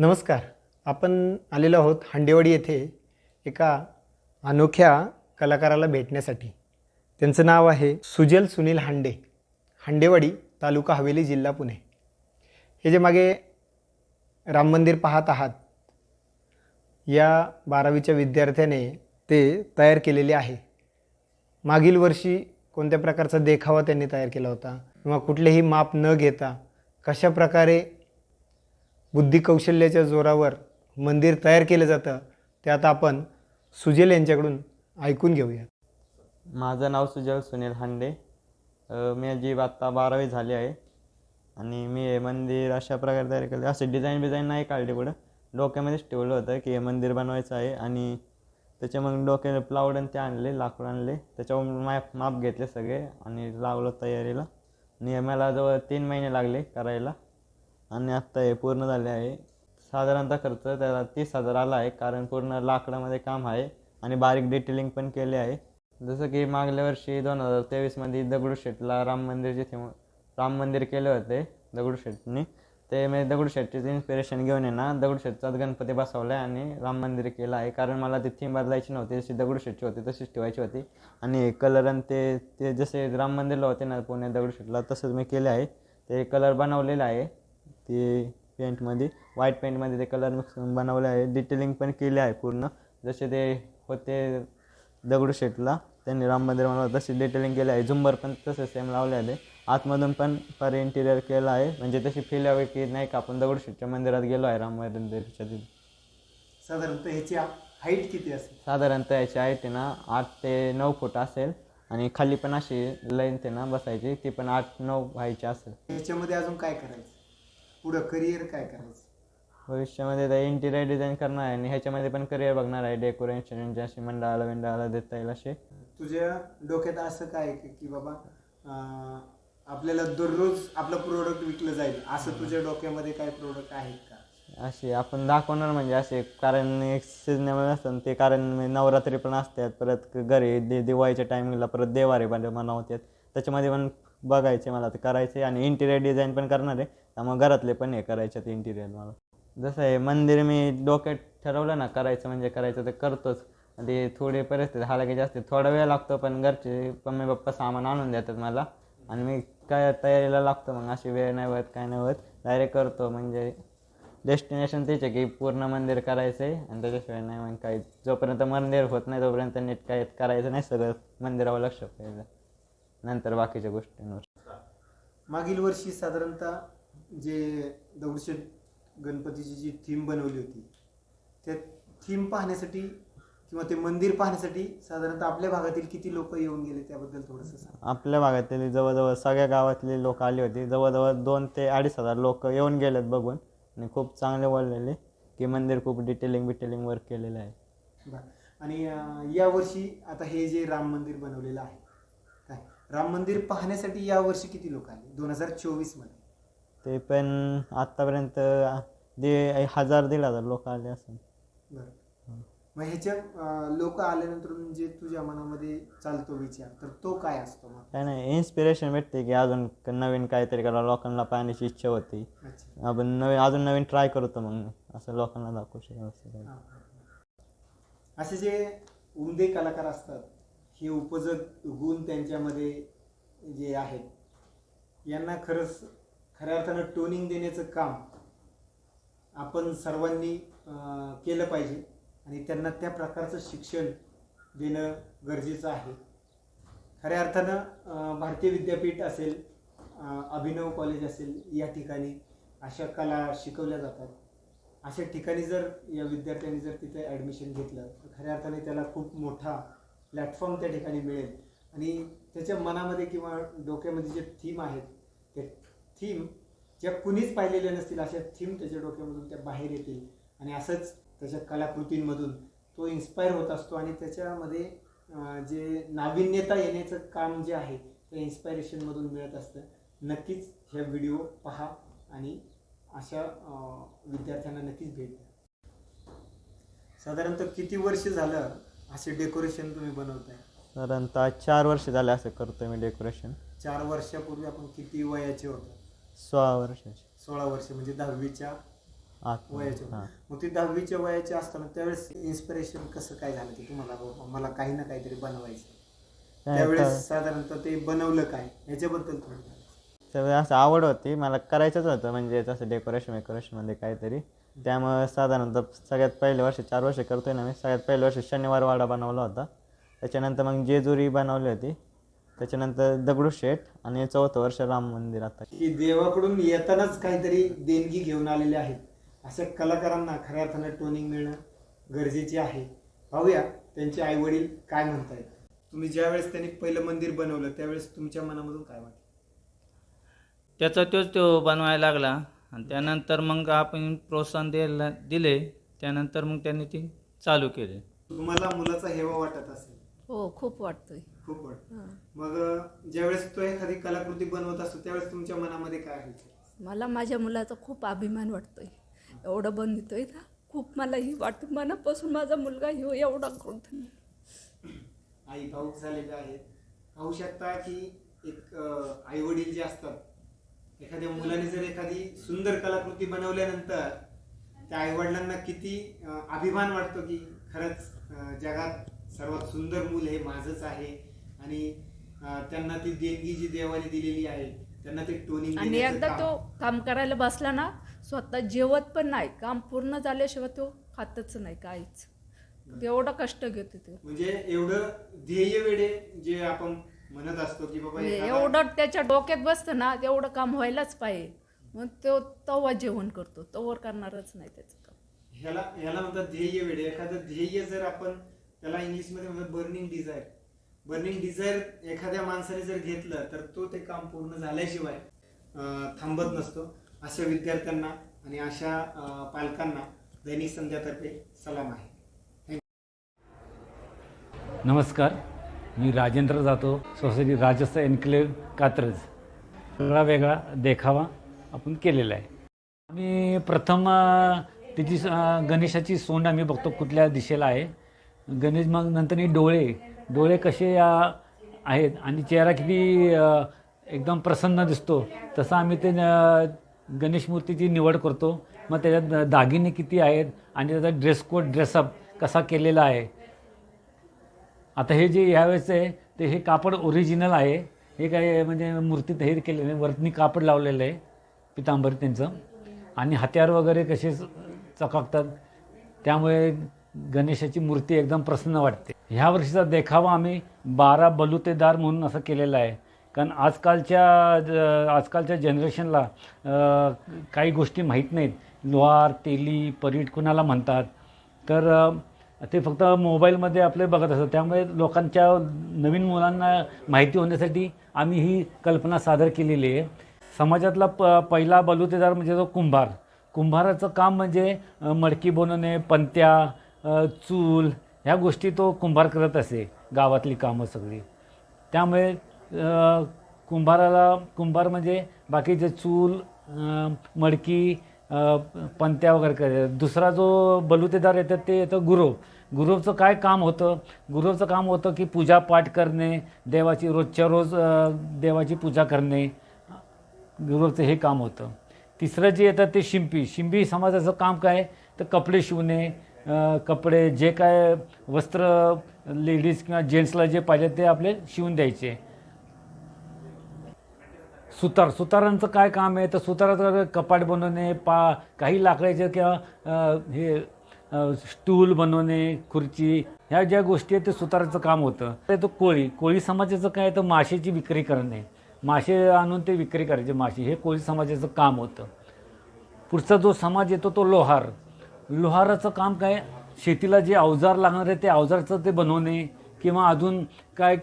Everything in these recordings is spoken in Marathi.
नमस्कार. आपण आलेलो आहोत हांडेवाडी येथे एका अनोख्या कलाकाराला भेटण्यासाठी. त्यांचं नाव आहे सुजल सुनील हांडे हांडेवाडी तालुका हवेली जिल्हा पुणे. हे जे मागे राम मंदिर पाहत आहात या बारावीच्या विद्यार्थ्याने ते तयार केलेले आहे. मागील वर्षी कोणत्या प्रकारचा देखावा त्यांनी तयार केला होता? किंवा कुठलेही माप न घेता कशा प्रकारे बुद्धी कौशल्याच्या जोरावर मंदिर तयार केलं जातं ते आता आपण सुजेल यांच्याकडून ऐकून घेऊया. माझं नाव सुजल सुनील हांडे. मी जी आत्ता बारावी झाली आहे आणि मी हे मंदिर अशा प्रकारे तयार केलं. असे डिझाईन बिझाईन नाही काढले पुढं. डोक्यामध्येच ठेवलं होतं की हे मंदिर बनवायचं आहे आणि त्याच्या मग डोक्याने प्लावड आणि ते आणले लाकूड आणले. त्याच्यावर माप माप घेतले सगळे आणि लावलं तयारीला. आणि मला जवळ तीन महिने लागले करायला. आणि आत्ता हे पूर्ण झाले आहे. साधारणतः खर्च त्याला तीस हजार आला आहे कारण पूर्ण लाकडामध्ये काम आहे आणि बारीक डिटेलिंग पण केले आहे. जसं की मागल्या वर्षी दोन हजार तेवीसमध्ये दगडूशेठला राम मंदिर जिथे राम मंदिर केले होते दगडूशेठनी ते म्हणजे मी दगडूशेठचेच इन्स्पिरेशन घेऊन आहे ना दगडूशेठचाच गणपती बसवला आहे आणि राम मंदिर केलं आहे. कारण मला ती थीम बदलायची नव्हती जशी दगडूशेठची होती तशीच ठेवायची होती. आणि कलर आणि ते ते जसे राम मंदिरला होते ना पुणे दगडूशेठला तसंच मी केले आहे. ते कलर बनवलेलं आहे. ते पेंटमध्ये व्हाईट पेंटमध्ये ते कलर मिक्स करून बनवले आहे. डिटेलिंग पण केले आहे पूर्ण. जसे ते होते दगडूशेठला त्यांनी राम मंदिर बनवलं तशी डिटेलिंग केली आहे. झुंबर पण तसे सेम लावले आहे आतमधून पण पर इंटिरियर केलं आहे. म्हणजे तशी फील यावी की नाही का आपण दगडूशेठच्या मंदिरात गेलो आहे राम मंदिरच्या तिथे. साधारणतः ह्याची हाईट किती असेल? साधारणतः याची हाईट आहे ना आठ ते नऊ फूट असेल. आणि खाली पण अशी लेंथ आहे ना बसायची ती पण आठ नऊ व्हायची असेल. ह्याच्यामध्ये अजून काय करायचं? पुढं करिअर काय करायचं? भविष्यामध्ये ते इंटिरियर डिझाईन करणार आहे आणि ह्याच्यामध्ये पण करिअर बघणार आहे डेकोरेशन जशी मंडळाला विंडळाला देता येईल असे तुझ्या डोक्यात असं काय आहे की बाबा अं, आपल्याला दररोज आपलं प्रोडक्ट विकलं जाईल असं तुझ्या डोक्यामध्ये काय प्रोडक्ट आहेत का? असे आपण दाखवणार म्हणजे असे कारण एक सिजनेबल असतं ते कारण नवरात्री पण असतात परत घरी दि दिवाळीच्या टायमिंगला परत देवारे पण बनवतात. त्याच्यामध्ये पण बघायचे मला ते करायचे आणि इंटिरियर डिझाईन पण करणार आहे. त्यामुळे घरातले पण हे करायचे ते इंटिरियर मला. जसं आहे मंदिर मी डोक्यात ठरवलं ना करायचं म्हणजे करायचं तर करतोच. ते थोडी परिस्थिती हालाकीची असते थोडा वेळ लागतो पण घरचे मम्मी पप्पा सामान आणून देतात मला. आणि मी काय तयारीला लागतो मग अशी वेळ नाही होत काय नाही होत. डायरेक्ट करतो म्हणजे डेस्टिनेशन तेच आहे की पूर्ण मंदिर करायचं आहे आणि त्याच्याशिवाय नाही मग काही. जोपर्यंत मंदिर होत नाही तोपर्यंत नीट काय करायचं नाही सगळं मंदिरावर लक्ष पाहिजे नंतर बाकीच्या गोष्टींवर. मागील वर्षी साधारणतः जे दगडूशेठ गणपतीची जी थीम बनवली होती त्या थीम पाहण्यासाठी किंवा ते मंदिर पाहण्यासाठी साधारणतः आपल्या भागातील किती लोक येऊन गेले त्याबद्दल थोडंसं सांग. आपल्या भागातील जवळजवळ सगळ्या गावातले लोक आले होते. जवळजवळ दोन ते अडीच हजार लोक येऊन गेलेत बघून आणि खूप चांगले बोललेले की मंदिर खूप डिटेलिंग बिटेलिंग वर्क केलेलं आहे. बरं. आणि यावर्षी आता हे जे राम मंदिर बनवलेलं आहे राम मंदिर पाहण्यासाठी यावर्षी किती लोक आले? दोन हजार चोवीसमध्ये ते पण आत्तापर्यंत दे हजार दीड हजार लोक आले असेल. बरं. मग ह्याच्या लोक आल्यानंतर जे तुझ्या मनामध्ये चालतो विचार. तर तो काय असतो मग? काय नाही इन्स्पिरेशन भेटते की अजून क- नवीन काहीतरी करा लोकांना पाहण्याची इच्छा होती. अच्छा. आपण नवीन अजून नवीन ट्राय करतो मग असं लोकांना दाखवू शकतो. असं काही. हां, हां. असे जे उमदे कलाकार असतात हे उपजत गुण त्यांच्यामध्ये जे आहेत यांना खरंच खऱ्या अर्थानं टोनिंग देण्याचं काम आपण सर्वांनी केलं पाहिजे आणि त्यांना त्या प्रकारचं शिक्षण देणं गरजेचं आहे. खऱ्या अर्थानं भारतीय विद्यापीठ असेल अभिनव कॉलेज असेल या ठिकाणी अशा कला शिकवल्या जातात. अशा ठिकाणी जर या विद्यार्थ्यांनी जर तिथे ॲडमिशन घेतलं तर खऱ्या अर्थाने त्याला खूप मोठा प्लॅटफॉर्म त्या ठिकाणी मिळेल. आणि त्याच्या मनामध्ये किंवा डोक्यामध्ये जे थीम आहेत ते थीम ज्या कुणीच पाहिलेल्या नसतील अशा थीम त्याच्या डोक्यामधून त्या बाहेर येतील. आणि असंच त्याच्या कलाकृतींमधून तो इन्स्पायर होत असतो आणि त्याच्यामध्ये जे नाविन्यता येण्याचं काम जे आहे ते इन्स्पायरेशनमधून मिळत असतं. नक्कीच हे व्हिडिओ पहा आणि अशा विद्यार्थ्यांना नक्कीच भेट द्या. साधारणतः किती वर्ष झालं असे डेकोरेशन तुम्ही बनवताय? साधारणतः चार वर्ष झाले असं करतोय मी डेकोरेशन चार वर्षापूर्वी आपण किती वयाचे होतो? सोळा वर्षाचे. सोळा वर्ष म्हणजे दहावीच्या आत हां. मग ते दहावीच्या वयाचे असताना त्यावेळेस इन्स्पिरेशन कसं काय झालं की तुम्हाला बाबा? मला काही ना काहीतरी बनवायचं काय त्यावेळेस साधारणतः ते बनवलं काय? याच्याबद्दल थोडं सांगा. त्यावेळी असं आवड होती. मला करायचंच होतं. म्हणजे तसं डेकोरेशन वेकोरेशनमध्ये काहीतरी त्यामुळे साधारणतः सगळ्यात पहिले वर्ष चार वर्ष करतोय ना मी. सगळ्यात पहिल्या वर्षी शनिवार वाडा बनवला होता. त्याच्यानंतर मग जेजुरी बनवली होती. त्याच्यानंतर दगडूशेठ आणि चौथं वर्ष राम मंदिर आता. की देवाकडून येतानाच काहीतरी देणगी घेऊन आलेले आहेत अशा कलाकारांना खऱ्या अर्थानं टोनिंग मिळणं गरजेचे आहे. पाहूया त्यांचे आई वडील काय म्हणतायत. तुम्ही ज्यावेळेस त्यांनी पहिलं मंदिर बनवलं त्यावेळेस तुमच्या मनामधून काय वाटलं? त्याचा तोच तो बनवायला लागला. आणि त्यानंतर मग आपण प्रोत्साहन द्यायला दिले त्यानंतर मग त्यांनी ते चालू केले. तुम्हाला मुलाचा हेवा वाटत असेल. हो खूप वाटतोय. खूप वाटत हां. मग ज्यावेळेस तो एखादी कलाकृती बनवत असतो त्यावेळेस तुमच्या मनामध्ये काय मला माझ्या मुलाचा खूप अभिमान वाटतोय. एवढं बनवतोय ना खूप मलाही वाटतं. मनापासून माझा मुलगा ह्यो एवढा करतो आई भाऊक झालेले आहेत? पाहू शकता की एक आई वडील जे असतात एखाद्या मुलाने जर एखादी सुंदर कलाकृती बनवल्यानंतर त्या आई वडिलांना किती अभिमान वाटतो की खरंच जगात सर्वात सुंदर मूल हे माझंच आहे. आणि त्यांना ती देणगी जी देवाने दिलेली आहे त्यांना ते टोनिंग आणि एकदा तो काम करायला बसला ना स्वतः जेवत पण नाही. काम पूर्ण झाल्याशिवाय तो खातच नाही काहीच. एवढं कष्ट घेतो तो. म्हणजे एवढं ध्येय वेडे जे आपण म्हणत असतो की बाबा म्हणजे एखादा- एवढं त्याच्या डोक्यात बसतं ना तेवढं काम व्हायलाच पाहिजे. मग तो तवा जेवण करतो तवर करणारच नाही त्याचं काम. ह्याला ह्याला म्हणतात ध्येय वेळ. एखादं ध्येय जर आपण त्याला इंग्लिशमध्ये म्हणतात बर्निंग डिझायर बर्निंग डिझायर एखाद्या माणसाने जर घेतलं तर तो ते काम पूर्ण झाल्याशिवाय अं, थांबत नसतो. अशा विद्यार्थ्यांना आणि अशा अं, पालकांना दैनिक संध्यातर्फे सलाम आहे. नमस्कार. मी राजेंद्र जातो. सोसायटी राजस्थ एन्क्लेव्ह कात्रज. वेगळा वेगळा देखावा आपण केलेला आहे. आम्ही प्रथम त्याची गणेशाची सोंड आम्ही बघतो कुठल्या दिशेला आहे. गणेश मग नंतर डोळे. डोळे कसे आहेत आणि चेहरा किती एकदम प्रसन्न दिसतो. तसं आम्ही ते अ, गणेश मूर्तीची निवड करतो. मग त्याच्यात दागिने किती आहेत आणि त्याचा ड्रेस कोड ड्रेसअप कसा केलेला आहे. आता हे जे यावेळेस आहे ते हे कापड ओरिजिनल आहे. हे काय म्हणजे मूर्तीत हे केलेलं आहे वरती कापड लावलेलं आहे पितांबर त्यांचं. आणि हत्यार वगैरे कसे च- चकाकतात त्यामुळे गणेशाची मूर्ती एकदम प्रसन्न वाटते. ह्या वर्षीचा देखावा आम्ही बारा बलुतेदार म्हणून असं केलेला आहे. कारण आजकालच्या ज- आजकालच्या जनरेशनला काही गोष्टी माहीत नाहीत. लोहार तेली परीट कुणाला म्हणतात? तर ते फक्त मोबाईलमध्ये आपले बघत असतात. त्यामुळे लोकांच्या नवीन मुलांना माहिती होण्यासाठी आम्ही ही कल्पना सादर केलेली आहे. समाजातला प पहिला बलुतेदार म्हणजे तो कुंभार. कुंभाराचं काम म्हणजे मडकी बनवणे पंत्या चूल ह्या गोष्टी तो कुंभार करत असे गावातली कामं सगळी. त्यामुळे कुंभाराला कुंभार म्हणजे बाकीचे चूल मडकी पंत्या वगैरे करायचे दुसरा जो बलुतेदार येतात ते येतं गुरव गुरुचं काय काम होतं? गुरुचं काम होतं की पूजा पाठ करणे देवाची रोजच्या रोज देवाची पूजा करणे. गुरुचं हे काम होतं. तिसरं जे येतं ते शिंपी. शिंपी समाजाचं काम काय? तर कपडे शिवणे कपडे जे काय वस्त्र लेडीज किंवा जेंट्सला जे पाहिजे ते आपले शिवून द्यायचे. सुतार. सुतारांचं काय काम आहे? तर सुताराचं कपाट बनवणे पा काही लाकडाचे किंवा हे स्टूल बनवणे खुर्ची ह्या ज्या गोष्टी आहेत ते सुताराचं काम होतं. ते तो कोळी कोळी समाजाचं काय तर माशेची विक्री करणे. मासे आणून ते विक्री करायचे मासे हे कोळी समाजाचं काम होतं. पुढचा जो समाज येतो तो लोहार. लोहाराचं काम काय? शेतीला जे अवजार लागणार आहे ते अवजारचं ते बनवणे किंवा अजून काय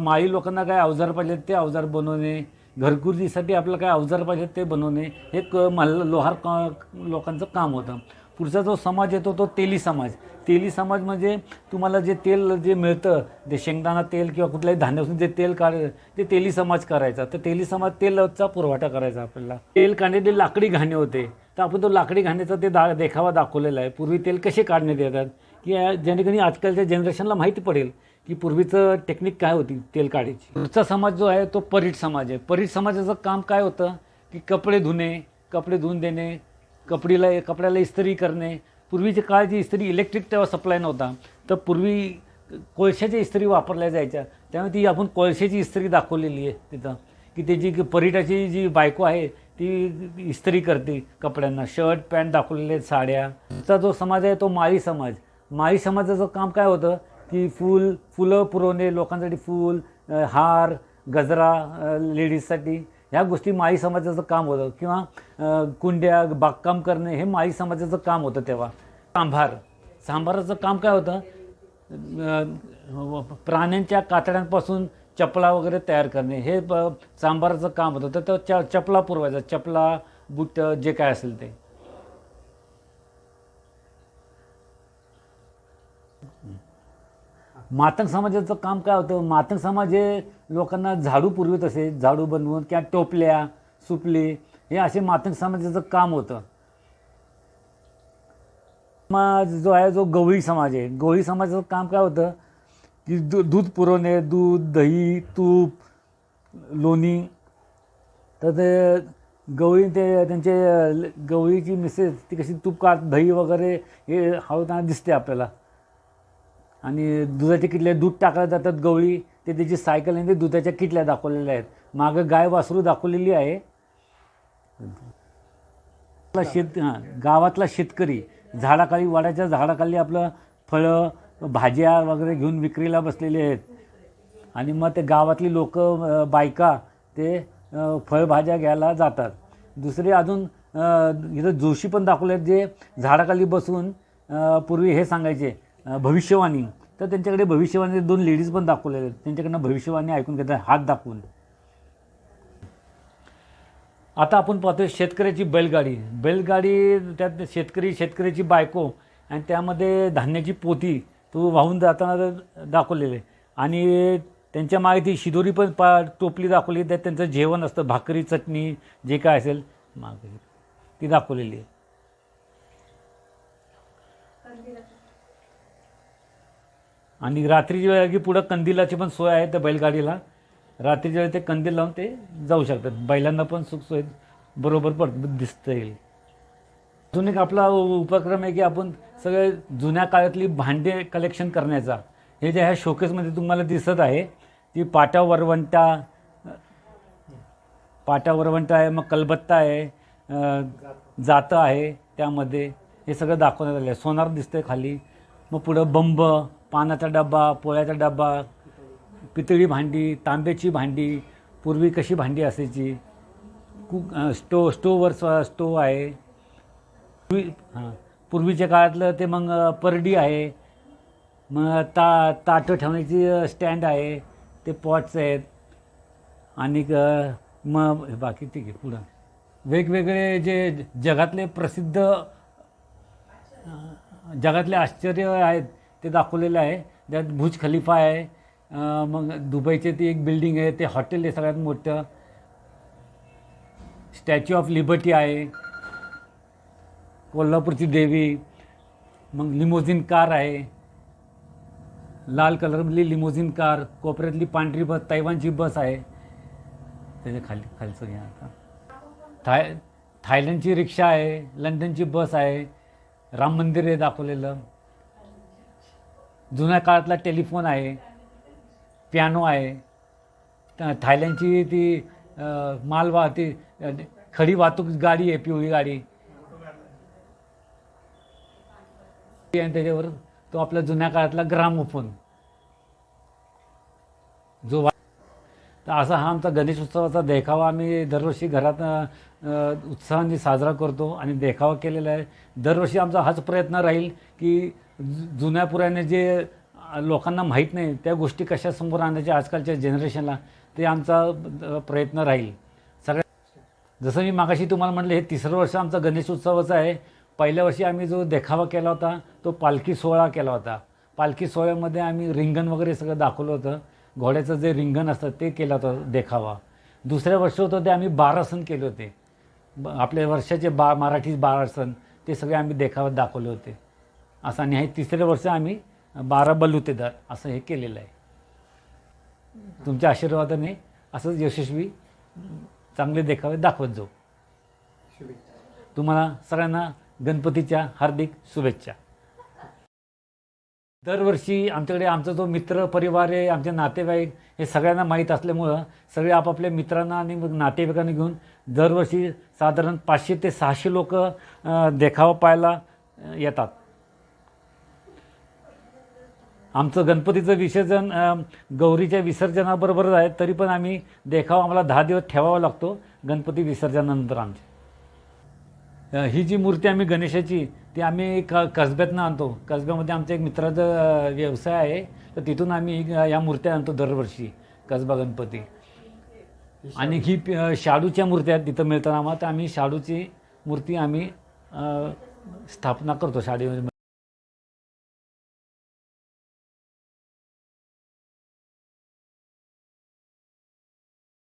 माळी लोकांना काय अवजार पाहिजेत ते अवजार बनवणे. घरगुतीसाठी आपलं काय अवजार पाहिजेत ते बनवणे. हे क मल्ल लोहार का लोकांचं काम होतं. पुढचा जो समाज येतो तो तेली समाज. तेली समाज म्हणजे तुम्हाला जे तेल जे मिळतं ते शेंगदाणा तेल किंवा कुठल्याही धान्यापासून जे तेल काढ ते तेली समाज करायचा तर तेली समाज तेलचा पुरवठा करायचा आपल्याला. तेल काढण्याचे लाकडी घाणे होते. तर आपण तो लाकडी घाण्याचा ते दा देखावा दाखवलेला आहे. पूर्वी तेल कसे काढण्यात येतात की जेणेकरून आजकालच्या जनरेशनला माहिती पडेल की पूर्वीचं टेक्निक काय होती तेल काढायची. पुढचा समाज जो आहे तो परीट समाज आहे. परीट समाजाचं काम काय होतं? की कपडे धुणे कपडे धुवून देणे कपडीला कपड्याला इस्त्री करणे. पूर्वीच्या जी इस्त्री इलेक्ट्रिक तेव्हा सप्लाय नव्हता. तर पूर्वी कोळशाच्या इस्त्री वापरल्या जायच्या. त्यामुळे ती आपण कोळशाची इस्त्री दाखवलेली आहे तिथं. की त्याची जी परिटाची जी बायको आहे ती इस्त्री करते कपड्यांना. शर्ट पॅन्ट दाखवलेले आहेत साड्या. जो समाज आहे तो माळी समाज. माळी समाजाचं काम काय होतं? की फूल फुलं पुरवणे लोकांसाठी फूल हार गजरा लेडीजसाठी. ह्या गोष्टी माळी समाजाचं काम होतं. किंवा कुंड्या बागकाम करणे हे माळी समाजाचं काम होतं तेव्हा. सांभार. सांभाराचं काम काय होतं? प्राण्यांच्या कातड्यांपासून चपला वगैरे तयार करणे. हे ब- सांबाराचं काम होतं. तर तो च चपला पुरवायचा. चपला बुट जे काय असेल ते. मातंग समाजाचं काम काय होतं? मातंग समाज हे लोकांना झाडू पुरवित असे झाडू बनवून किंवा टोपल्या सुपली हे असे मातंग समाजाचं काम होतं. समाज जो आहे जो गवळी समाज आहे. गवळी समाजाचं काम काय होतं? की दू दूध पुरवणे दूध दही तूप लोणी. तर ते गवळी ते त्यांचे गवळीची मिसेस ती कशी तूप काढ दही वगैरे हे हवताना दिसते आपल्याला. आणि दुधाच्या किटल्या दूध टाकल्या जातात गवळी. ते त्याची सायकल आणि ते दुधाच्या किटल्या दाखवलेल्या आहेत. मागं गाय वासरू दाखवलेली आहे. शेत हां गावातला शेतकरी झाडाखाली वाड्याच्या झाडाखाली आपलं फळं भाज्या वगैरे घेऊन विक्रीला बसलेले आहेत. आणि मग ते गावातली लोक बायका ते फळभाज्या घ्यायला जातात. दुसरे अजून इथं जोशी पण दाखवले आहेत जे झाडाखाली बसून पूर्वी हे सांगायचे भविष्यवाणी. तर त्यांच्याकडे भविष्यवाणी दोन लेडीज पण दाखवलेल्या आहेत. त्यांच्याकडनं भविष्यवाणी ऐकून घेतात हात दाखवून. आता आपण पाहतोय शेतकऱ्याची बैलगाडी. बैलगाडी त्यात शेतकरी शेतकऱ्याची बायको आणि त्यामध्ये धान्याची पोती तो वाहून जाताना दाखवलेले. आहे. आणि त्यांच्या मागे ती शिदोरी पण पा टोपली दाखवली. त्यात त्यांचं जेवण असतं भाकरी चटणी जे काय असेल मागे. ती दाखवलेली आहे. आणि रात्रीच्या वेळी की पुढं कंदिलाची पण सोय आहे त्या बैलगाडीला. रात्रीच्या वेळी ते कंदील लावून ते जाऊ शकतात. बैलांना पण सुख सोय बरोबर पड दिसता येईल. अजून एक आपला उपक्रम आहे की आपण सगळे जुन्या काळातली भांडे कलेक्शन करण्याचा. हे जे ह्या शोकेसमध्ये तुम्हाला दिसत आहे ती पाटा वरवंटा पाटा वरवंटा आहे मग कलबत्ता आहे जातं आहे त्यामध्ये हे सगळं दाखवण्यात आलं आहे. सोनार दिसतं आहे खाली. मग पुढं बंब पानाचा डबा पोळ्याचा डबा पितळी भांडी तांब्याची भांडी पूर्वी कशी भांडी असायची? कुक स्टो स्टोवर स्व- स्टोव आहे. पूर्वी हां पूर्वीच्या काळातलं ते मग परडी आहे. मग ता ताटं ठेवण्याची स्टँड आहे. ते पॉट्स आहेत. आणि मग हे बाकी ठीक आहे पुढं. वेगवेगळे जे जगातले प्रसिद्ध जगातले आश्चर्य आहेत ते दाखवलेलं आहे. त्यात भुज खलिफा आहे. मग दुबईचे ती एक बिल्डिंग आहे. ते हॉटेल आहे सगळ्यात मोठं. स्टॅच्यू ऑफ लिबर्टी आहे. कोल्हापूरची देवी. मग लिमोझिन कार आहे. लाल कलरमधली लिमोझिन कार कोपऱ्यातली पांढरी बस तैवानची बस आहे. त्याच्याखाली खालचं घ्या आता. थाय थायलंडची रिक्षा आहे. लंडनची बस आहे. राम मंदिर आहे दाखवलेलं. जुन्या काळातला टेलिफोन आहे पियानो आहे थायलंडची ती माल वाहती ती खडी वाहतूक गाडी आहे पिवळी गाडी. आणि त्याच्यावर तो आपला जुन्या काळातला ग्रामोफोन. जो वा- तर असा हा आमचा गणेश उत्सवाचा देखावा. आम्ही दरवर्षी घरात उत्साहाने साजरा करतो आणि देखावा केलेला आहे. दरवर्षी आमचा हाच प्रयत्न राहील की जु- जुन्या पुराने जे लोकांना माहीत नाही त्या गोष्टी कशा समोर आणायच्या आजकालच्या जनरेशनला ते आमचा प्रयत्न राहील. सगळ्या जसं मी मागाशी तुम्हाला म्हटलं हे तिसरं वर्ष आमचा गणेश उत्सवाचं आहे. पहिल्या वर्षी आम्ही जो देखावा केला होता तो पालखी सोहळा केला होता. पालखी सोहळ्यामध्ये आम्ही रिंगण वगैरे सगळं दाखवलं होतं. घोड्याचं जे रिंगण असतं ते केलं होतं देखावा. दुसऱ्या वर्ष होतं ते आम्ही बारा सण केले होते. ब आपल्या वर्षाचे बा मराठी बारा सण ते सगळे आम्ही देखावत दाखवले होते. असं आणि हे तिसऱ्या वर्ष आम्ही बारा बलुतेदार असं हे केलेलं आहे. तुमच्या आशीर्वादाने असंच यशस्वी चांगले देखावे दाखवत जाऊ. तुम्हाला सगळ्यांना गणपतीच्या हार्दिक शुभेच्छा. दरवर्षी आमच्याकडे आमचा जो मित्र परिवार आहे आमचे नातेवाईक हे सगळ्यांना माहीत असल्यामुळं सगळे आपापल्या मित्रांना आणि मग नातेवाईकांना घेऊन दरवर्षी साधारण पाचशे ते सहाशे लोक देखावा पाहायला येतात. आमचं गणपतीचं विसर्जन गौरीच्या विसर्जनाबरोबरच आहे तरी पण आम्ही देखावा आम्हाला दहा दिवस ठेवावा लागतो गणपती विसर्जनानंतर आमचे ही जी मूर्ती आम्ही गणेशाची ते आम्ही क कसब्यातनं आणतो. कसब्यामध्ये आमच्या एक मित्राचा व्यवसाय आहे. तर तिथून आम्ही या मूर्त्या आणतो दरवर्षी कसबा गणपती. आणि ही शाडूच्या मूर्त्या तिथं मिळतात आम्हाला. तर आम्ही शाडूची मूर्ती आम्ही स्थापना करतो शाडूमध्ये